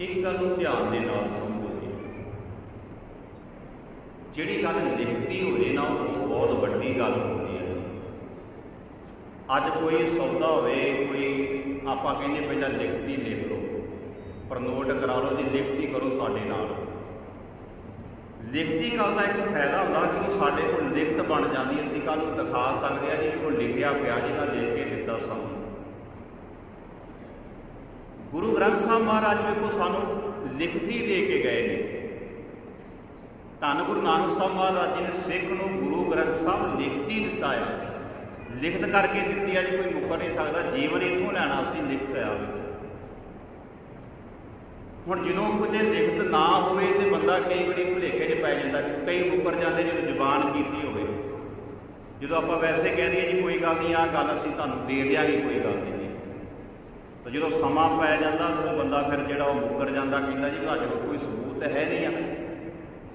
ਇੱਕ ਗੱਲ ਨੂੰ ਧਿਆਨ ਦੇ ਨਾਲ ਸਮਝੋ ਜਿਹੜੀ ਗੱਲ ਲਿਖਤੀ ਹੋਵੇ ਨਾ, ਉਹ ਬਹੁਤ ਵੱਡੀ ਗੱਲ ਹੁੰਦੀ ਹੈ। ਅੱਜ ਕੋਈ ਸੌਦਾ ਹੋਵੇ, ਕੋਈ ਆਪਾਂ ਕਹਿੰਦੇ ਪਹਿਲਾਂ ਲਿਖਤੀ ਲਿਖ ਲਓ, ਪਰ ਨੋਟ ਕਰਾ ਲਓ ਜੀ ਲਿਖਤੀ ਕਰੋ ਸਾਡੇ ਨਾਲ। ਲਿਖਤੀ ਗੱਲ ਦਾ ਇੱਕ ਫਾਇਦਾ ਹੁੰਦਾ ਕਿ ਉਹ ਸਾਡੇ ਕੋਲ ਲਿਖਤ ਬਣ ਜਾਂਦੀ ਹੈ। ਅਸੀਂ ਕੱਲ ਨੂੰ ਦਿਖਾ ਸਕਦੇ ਆ ਜੀ ਉਹ ਲਿਖਿਆ ਪਿਆ ਜਿਹਨਾਂ ਲਿਖ ਕੇ ਦਿੱਤਾ ਸਾਨੂੰ। ਗੁਰੂ ਗ੍ਰੰਥ ਸਾਹਿਬ ਮਹਾਰਾਜ ਵੇਖੋ ਸਾਨੂੰ ਲਿਖਤੀ ਦੇ ਕੇ ਗਏ ਨੇ। ਧੰਨ ਗੁਰੂ ਨਾਨਕ ਸਾਹਿਬ ਮਹਾਰਾਜ ਜੀ ਨੇ ਸਿੱਖ ਨੂੰ ਗੁਰੂ ਗ੍ਰੰਥ ਸਾਹਿਬ ਲਿਖਤੀ ਦਿੱਤਾ ਆ। ਲਿਖਤ ਕਰਕੇ ਦਿੱਤੀ ਆ ਜੀ, ਕੋਈ ਮੁੱਕਰ ਨਹੀਂ ਸਕਦਾ, ਜੀਵਨ ਇਥੋਂ ਲੈਣਾ ਅਸੀਂ ਲਿਖਤ ਆ। ਹੁਣ ਜਦੋਂ ਕੁਝ ਲਿਖਤ ਨਾ ਹੋਵੇ ਤੇ ਬੰਦਾ ਕਈ ਵਾਰੀ ਭੁਲੇਖੇ 'ਚ ਪੈ ਜਾਂਦਾ ਕਈ ਮੁੱਕਰ ਜਾਂਦੇ ਜਦੋਂ ਜ਼ੁਬਾਨ ਕੀਤੀ ਹੋਵੇ। ਜਦੋਂ ਆਪਾਂ ਵੈਸੇ ਕਹਿ ਦਈਏ ਜੀ, ਕੋਈ ਗੱਲ ਨਹੀਂ ਆ ਗੱਲ ਅਸੀਂ ਤੁਹਾਨੂੰ ਦੇ ਦਿਆਂਗੇ, ਕੋਈ ਗੱਲ ਨਹੀਂ। ਤੇ ਜਦੋਂ ਸਮਾਂ ਪੈ ਜਾਂਦਾ ਉਹ ਬੰਦਾ ਫਿਰ ਜਿਹੜਾ ਉਹ ਮੁੱਕਰ ਜਾਂਦਾ, ਕਹਿੰਦਾ ਜੀ ਤੁਹਾਡੇ ਕੋਲ ਕੋਈ ਸਬੂਤ ਹੈ ਨਹੀਂ ਆ।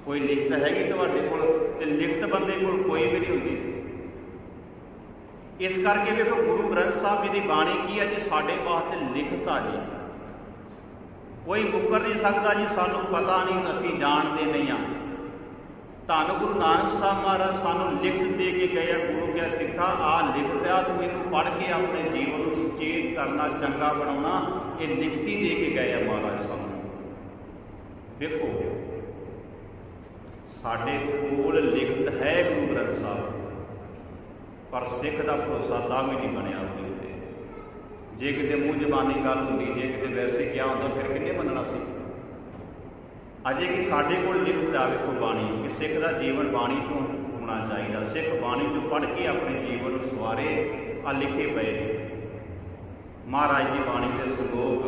ਕੋਈ ਲਿਖਤ ਹੈਗੀ ਤੁਹਾਡੇ ਕੋਲ? ਤੇ ਲਿਖਤ ਬੰਦੇ ਕੋਲ ਕੋਈ ਵੀ ਨਹੀਂ ਹੁੰਦੀ। ਇਸ ਕਰਕੇ ਵੇਖੋ ਗੁਰੂ ਗ੍ਰੰਥ ਸਾਹਿਬ ਜੀ ਦੀ ਬਾਣੀ ਕੀ ਹੈ ਜੀ? ਸਾਡੇ ਵਾਸਤੇ ਲਿਖਤ ਆ ਜੀ। ਕੋਈ ਮੁੱਕਰ ਨਹੀਂ ਸਕਦਾ ਜੀ, ਸਾਨੂੰ ਪਤਾ ਨਹੀਂ, ਅਸੀਂ ਜਾਣਦੇ ਨਹੀਂ ਆ। ਧੰਨ ਗੁਰੂ ਨਾਨਕ ਸਾਹਿਬ ਮਹਾਰਾਜ, ਸਾਨੂੰ ਲਿਖਤ ਦੇ ਕੇ ਗਏ ਆ ਗੁਰੂ ਕਿਆ ਸਿੱਖਾ। ਆ ਲਿਖਤਿਆ ਤੂੰ ਇਹਨੂੰ ਪੜ੍ਹ ਕੇ ਆਪਣੇ ਜੀਵਨ ਨੂੰ ਸੁਚੇਤ ਕਰਨਾ, ਚੰਗਾ ਬਣਾਉਣਾ। ਇਹ ਲਿਖਤੀ ਦੇ ਕੇ ਗਏ ਆ ਮਹਾਰਾਜ ਸਾਨੂੰ। ਵੇਖੋ, ਸਾਡੇ ਕੋਲ ਲਿਖਤ ਹੈ ਗੁਰੂ ਗ੍ਰੰਥ ਸਾਹਿਬ, ਪਰ ਸਿੱਖ ਦਾ ਭਰੋਸਾ ਤਾਂ ਵੀ ਨਹੀਂ ਬਣਿਆ ਉਹਦੇ ਉੱਤੇ। ਜੇ ਕਿਤੇ ਮੂੰਹ ਜ਼ਬਾਨੀ ਗੱਲ ਹੁੰਦੀ, ਜੇ ਕਿਤੇ ਵੈਸੇ ਕਿਹਾ ਹੁੰਦਾ, ਫਿਰ ਕਿੰਨੇ ਮੰਨਣਾ ਸੀ? ਅਜੇ ਕਿ ਸਾਡੇ ਕੋਲ ਲਿਖਤ ਆ ਵੇਖੋ ਬਾਣੀ ਕਿ ਸਿੱਖ ਦਾ ਜੀਵਨ ਬਾਣੀ ਤੋਂ ਹੋਣਾ ਚਾਹੀਦਾ। ਸਿੱਖ ਬਾਣੀ ਤੋਂ ਪੜ੍ਹ ਕੇ ਆਪਣੇ ਜੀਵਨ ਨੂੰ ਸਵਾਰੇ, ਆ ਲਿਖੇ ਪਏ ਮਹਾਰਾਜ ਦੀ ਬਾਣੀ ਦੇ ਸੰਗੋਗ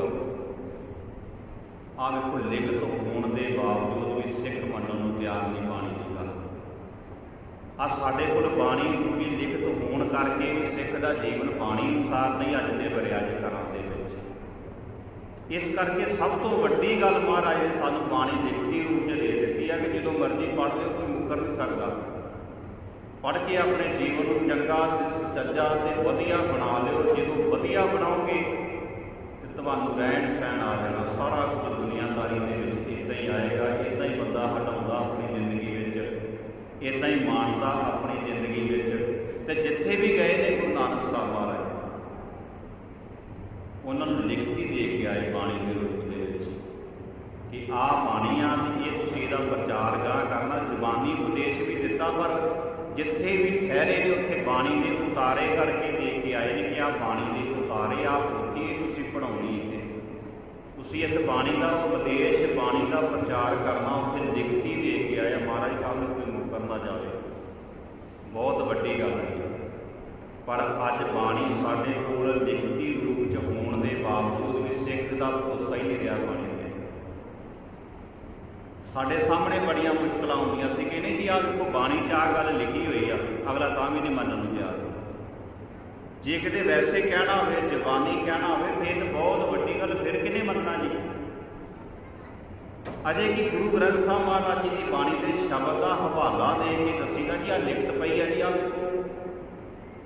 ਆ ਵੇਖੋ ਲਿਖਤ ਹੋਣ ਦੇ ਬਾਵਜੂਦ ਵੀ ਸਿੱਖ ਮੰਨਣ ਨੂੰ ਤਿਆਰ ਨਹੀਂ ਬਾਣੀ ਦੀ ਗੱਲ। ਆ ਸਾਡੇ ਕੋਲ ਬਾਣੀ ਰੂਪੀ ਲਿਖਤ ਹੋਣ ਕਰਕੇ ਸਿੱਖ ਦਾ ਜੀਵਨ ਬਾਣੀ ਅਨੁਸਾਰ ਨਹੀਂ, ਅੱਜ ਦੇ ਬਰਿਆਜ ਕਰਾਂ ਦੇ ਵਿੱਚ। ਇਸ ਕਰਕੇ ਸਭ ਤੋਂ ਵੱਡੀ ਗੱਲ ਮਹਾਰਾਜ ਨੇ ਸਾਨੂੰ ਮਰਜ਼ੀ ਪੜ੍ਹ ਲਿਓ, ਕੋਈ ਮੁੱਕਰ ਨਹੀਂ ਸਕਦਾ। ਪੜ੍ਹ ਕੇ ਆਪਣੇ ਜੀਵਨ ਨੂੰ ਚੰਗਾ ਤੇ ਚੱਜਾ ਤੇ ਵਧੀਆ ਬਣਾ ਲਿਓ। ਜਦੋਂ ਵਧੀਆ ਬਣਾਓਗੇ, ਤੇ ਤੁਹਾਨੂੰ ਰਹਿਣ ਸਹਿਣ ਆ ਜਾਣਾ। ਸਾਰਾ ਕੁਝ ਦੁਨੀਆਦਾਰੀ ਦੇ ਵਿੱਚ ਇਦਾਂ ਹੀ ਆਏਗਾ। ਇਦਾਂ ਹੀ ਬੰਦਾ ਹਟਾਉਂਦਾ ਆਪਣੀ ਜ਼ਿੰਦਗੀ ਵਿੱਚ। ਇਦਾਂ ਹੀ ਮਾਣਦਾ ਆਪਣੀ ਜ਼ਿੰਦਗੀ ਵਿੱਚ ਤੇ ਜਿੱਥੇ ਵੀ ਗਏ ਨੇ ਗੁਰੂ ਨਾਨਕ ਸਾਹਿਬ ਮਹਾਰਾਜ ਉਹਨਾਂ ਨੂੰ ਲਿਖਤੀ ਦੇ ਕੇ ਆਏ ਬਾਣੀ ਦੇ ਰੂਪ ਦੇ ਵਿੱਚ ਕਿ ਆਹ ਬਾਣੀ ਆ ਤੇ ਇਹ ਤੁਸੀਂ ਇਹਦਾ ਪ੍ਰਚਾਰ ਗਾਹ ਕਰਨਾ ਜ਼ੁਬਾਨੀ ਉਪਦੇਸ਼ ਜਿੱਥੇ ਵੀ ਠਹਿਰੇ ਨੇ, ਉੱਥੇ ਬਾਣੀ ਦੇ ਉਤਾਰੇ ਕਰਕੇ ਦੇ ਕੇ ਆਏ ਨੇ ਕਿ ਆਹ ਬਾਣੀ ਦੇ ਉਤਾਰੇ ਆ ਪੋਥੀ ਤੁਸੀਂ ਪੜਾਉਣੀ ਹੈ ਤੁਸੀਂ ਇਸ ਬਾਣੀ ਦਾ ਉਪਦੇਸ਼ ਬਾਣੀ ਦਾ ਪ੍ਰਚਾਰ ਕਰਨਾ, ਉੱਥੇ ਲਿਖਤੀ ਦੇ ਕੇ ਆਇਆ। ਮਹਾਰਾਜ ਕੱਲ ਨੂੰ ਕੋਈ ਮੁਕਰ ਜਾਵੇ। ਬਹੁਤ ਵੱਡੀ ਗੱਲ ਹੈ। ਪਰ ਅੱਜ ਬਾਣੀ ਸਾਡੇ ਕੋਲ ਲਿਖਤੀ ਰੂਪ ਚ ਹੋਣ ਦੇ ਬਾਵਜੂਦ ਵੀ ਸਿੱਖ ਦਾ ਭਰੋਸਾ ਹੀ ਨਹੀਂ ਰਿਹਾ ਬਾਣੀ ਤੇ। ਸਾਡੇ ਸਾਹਮਣੇ ਬੜੀਆਂ ਮੁਸ਼ਕਲਾਂ ਆਉਂਦੀਆਂ ਸੀ ਕਿ ਨਹੀਂ ਆਹ ਦੇਖੋ ਬਾਣੀ ਚ ਆਹ ਗੱਲ ਲਿਖੀ ਹੋਈ ਆ, ਅਗਲਾ ਤਾਂ ਵੀ ਨਹੀਂ ਮੰਨਣ ਨੂੰ ਤਿਆਰ। ਜੇ ਕਿਤੇ ਵੈਸੇ ਕਹਿਣਾ ਹੋਵੇ, ਜ਼ਬਾਨੀ ਕਹਿਣਾ ਹੋਵੇ, ਫਿਰ ਤਾਂ ਬਹੁਤ ਵੱਡੀ ਗੱਲ ਫਿਰ ਕਿਹਨੇ ਮੰਨਣਾ ਜੀ? ਅਜੇ ਕਿ ਗੁਰੂ ਗ੍ਰੰਥ ਸਾਹਿਬ ਮਹਾਰਾਜ ਜੀ ਦੀ ਬਾਣੀ ਦੇ ਸ਼ਬਦ ਦਾ ਹਵਾਲਾ ਦੇ ਕੇ ਦੱਸੀਦਾ ਕਿ ਆ ਲਿਖਤ ਪਈ ਆ ਜੀ ਆ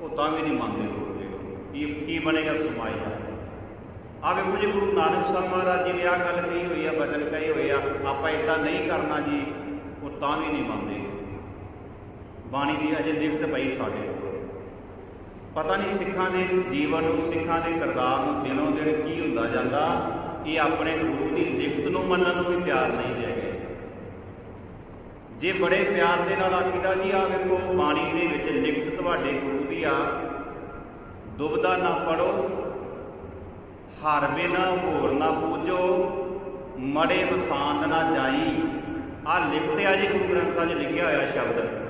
ਉਹ ਤਾਂ ਵੀ ਨਹੀਂ ਮੰਨਦੇ ਲੋਕ ਦੇਖੋ ਕੀ ਕੀ ਬਣੇਗਾ ਸਮਾਜ ਦਾ? ਆ ਵੇਖੋ ਜੀ, ਗੁਰੂ ਨਾਨਕ ਸਾਹਿਬ ਮਹਾਰਾਜ ਜੀ ਨੇ ਆ ਗੱਲ ਕਹੀ ਹੋਈ ਆ, ਬਚਨ ਕਹੇ ਹੋਏ ਆ, ਆਪਾਂ ਇਦਾਂ ਨਹੀਂ ਕਰਨਾ ਜੀ, ਉਹ ਤਾਂ ਵੀ ਨਹੀਂ ਮੰਨਦੇ। ਬਾਣੀ ਦੀ ਅਜੇ ਲਿਖਤ ਪਈ ਸਾਡੇ ਪਤਾ ਨਹੀਂ ਸਿੱਖਾਂ ਦੇ ਜੀਵਨ ਨੂੰ, ਸਿੱਖਾਂ ਦੇ ਕਿਰਦਾਰ ਨੂੰ ਦਿਨੋਂ ਦਿਨ ਕੀ ਹੁੰਦਾ ਜਾਂਦਾ, ਇਹ ਆਪਣੇ ਗੁਰੂ ਦੀ ਲਿਖਤ ਨੂੰ ਮੰਨਣ ਨੂੰ ਵੀ ਪਿਆਰ ਨਹੀਂ ਹੈਗੇ ਜੇ ਬੜੇ ਪਿਆਰ ਦੇ ਨਾਲ ਆਖੀਦਾ ਜੀ ਆ ਵੇਖੋ, ਬਾਣੀ ਦੇ ਵਿੱਚ ਲਿਖਤ ਤੁਹਾਡੇ ਗੁਰੂ ਦੀ ਆ, ਦੁਬਦਾ ਨਾ ਪੜੋ ਹਰ ਬਿਨਾ ਹੋਰ ਨਾ ਪੂਜੋ, ਮੜੇ ਵਸਾਂਦ ਨਾ ਜਾਈ। ਆ ਲਿਖਤੇ ਆ ਜੀ ਗੁਰੂ ਗ੍ਰੰਥਾਂ 'ਚ ਲਿਖਿਆ ਹੋਇਆ ਸ਼ਬਦ।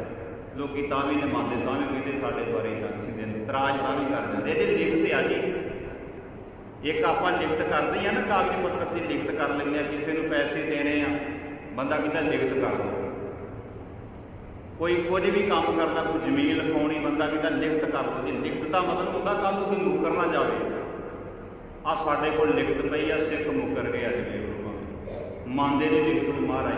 ਲੋਕੀ ਤਾਂ ਵੀ ਨਹੀਂ ਮੰਨਦੇ, ਤਾਂ ਵੀ ਕਹਿੰਦੇ ਸਾਡੇ ਬਾਰੇ ਤਾਂ ਕਹਿੰਦੇ ਨੇ ਇਤਰਾਜ਼ ਤਾਂ ਵੀ ਕਰ ਦਿੰਦੇ ਇਹਦੇ ਲਿਖਤ ਆ ਜੀ। ਇੱਕ ਆਪਾਂ ਲਿਖਤ ਕਰਦੇ ਆ ਨਾ, ਕਾਗਜ਼ ਪੱਤਰ ਦੀ ਲਿਖਤ ਕਰ ਲੈਂਦੇ ਆ ਕਿਸੇ ਨੂੰ ਪੈਸੇ ਦੇਣੇ ਆ, ਬੰਦਾ ਕਹਿੰਦਾ ਲਿਖਤ ਕਰ ਦੋ ਕੋਈ ਕੁਝ ਵੀ ਕੰਮ ਕਰਦਾ, ਕੋਈ ਜ਼ਮੀਨ ਲਿਖਾਉਣੀ, ਬੰਦਾ ਕਹਿੰਦਾ ਲਿਖਤ ਕਰ ਦੋ ਜੀ ਲਿਖਤ ਦਾ ਮਤਲਬ ਹੁੰਦਾ ਕੱਲ ਨੂੰ ਕੋਈ ਮੁੱਕਰ ਨਾ ਜਾਵੇ। ਆ ਸਾਡੇ ਕੋਲ ਲਿਖਤ ਪਈ ਆ, ਸਿੱਖ ਮੁੱਕਰ ਗਿਆ ਜੀ। ਗੁਰੂ ਮੰਨਦੇ ਨੇ ਲਿਖਤ ਨੂੰ ਮਹਾਰਾਜ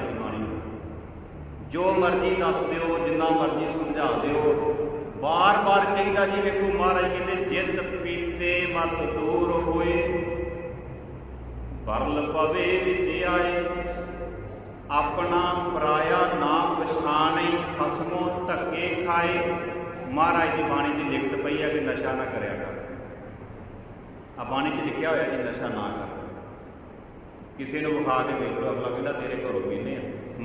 ਜੋ ਮਰਜ਼ੀ ਦੱਸ ਦਿਓ, ਜਿੰਨਾ ਮਰਜ਼ੀ ਸਮਝਾ ਦਿਓ। ਬਾਰ-ਬਾਰ ਕਹੀਦਾ ਜੀ ਵੇਖੋ ਮਹਾਰਾਜ ਕਹਿੰਦੇ, ਜਿੱਤ ਪੀਤੇ ਮਤ ਦੂਰ ਹੋਏ ਪਰਲ ਪਵੇ ਵਿੱਚ ਆਏ। ਆਪਣਾ ਪਰਾਇਆ ਨਾ ਪਛਾਣੇ, ਖਸਮੋਂ ਧੱਕੇ ਖਾਏ। ਮਹਾਰਾਜ ਦੀ ਬਾਣੀ 'ਚ ਲਿਖਤ ਪਈ ਹੈ ਕਿ ਨਸ਼ਾ ਨਾ ਕਰਿਆ ਕਰ। ਆ ਬਾਣੀ 'ਚ ਲਿਖਿਆ ਹੋਇਆ ਕਿ ਨਸ਼ਾ ਨਾ ਕਰ। ਕਿਸੇ ਨੂੰ ਵਿਖਾ ਕੇ ਵੇਖ ਲਓ ਅਗਲਾ ਕਹਿੰਦਾ, ਤੇਰੇ ਘਰੋਂ ਵੀ ਆ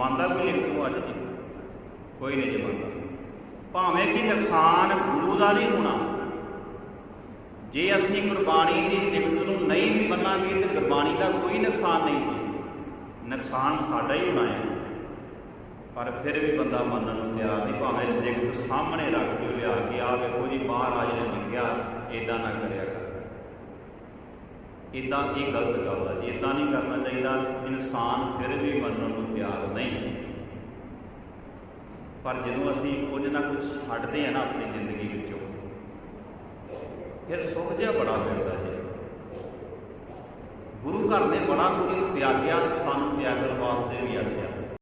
ਮੰਨਦਾ ਕੋਈ ਲਿਖਤ ਨੂੰ ਅੱਜ ਜੀ ਕੋਈ ਨਹੀਂ ਜੀ ਮੰਨਦਾ ਭਾਵੇਂ ਕਿ ਨੁਕਸਾਨ ਗੁਰੂ ਦਾ ਨਹੀਂ ਹੋਣਾ, ਜੇ ਅਸੀਂ ਗੁਰਬਾਣੀ ਦੀ ਲਿਖਤ ਨੂੰ ਨਹੀਂ ਵੀ ਮੰਨਾਂਗੇ ਤੇ ਗੁਰਬਾਣੀ ਦਾ ਕੋਈ ਨੁਕਸਾਨ ਨਹੀਂ ਜੀ ਨੁਕਸਾਨ ਸਾਡਾ ਹੀ ਹੋਣਾ ਹੈ। ਪਰ ਫਿਰ ਵੀ ਬੰਦਾ ਮੰਨਣ ਨੂੰ ਤਿਆਰ ਨਹੀਂ, ਭਾਵੇਂ ਲਿਖਤ ਸਾਹਮਣੇ ਰੱਖ ਕੇ ਲਿਆ ਕੇ ਆ ਵੇਖੋ ਜੀ ਮਹਾਰਾਜ ਨੇ ਲਿਖਿਆ ਇਦਾਂ ਨਾ ਕਰਿਆ ਇਦਾਂ ਇਹ ਗਲਤ ਗੱਲ ਹੈ ਜੀ ਇਦਾਂ ਨਹੀਂ ਕਰਨਾ ਚਾਹੀਦਾ, ਇਨਸਾਨ ਫਿਰ ਵੀ ਮੰਨਣ ਨੂੰ ਤਿਆਰ ਨਹੀਂ। ਪਰ ਜਦੋਂ ਅਸੀਂ ਕੁਝ ਨਾ ਕੁਝ ਛੱਡਦੇ ਆ ਨਾ ਆਪਣੀ ਜ਼ਿੰਦਗੀ ਵਿੱਚੋਂ, ਫਿਰ ਸੁੱਖ ਜਿਹਾ ਬੜਾ ਮਿਲਦਾ ਜੀ। ਗੁਰੂ ਘਰ ਨੇ ਬੜਾ ਕੁਝ ਤਿਆਗਿਆ, ਸਾਨੂੰ ਤਿਆਗਣ ਵਾਸਤੇ ਵੀ ਆ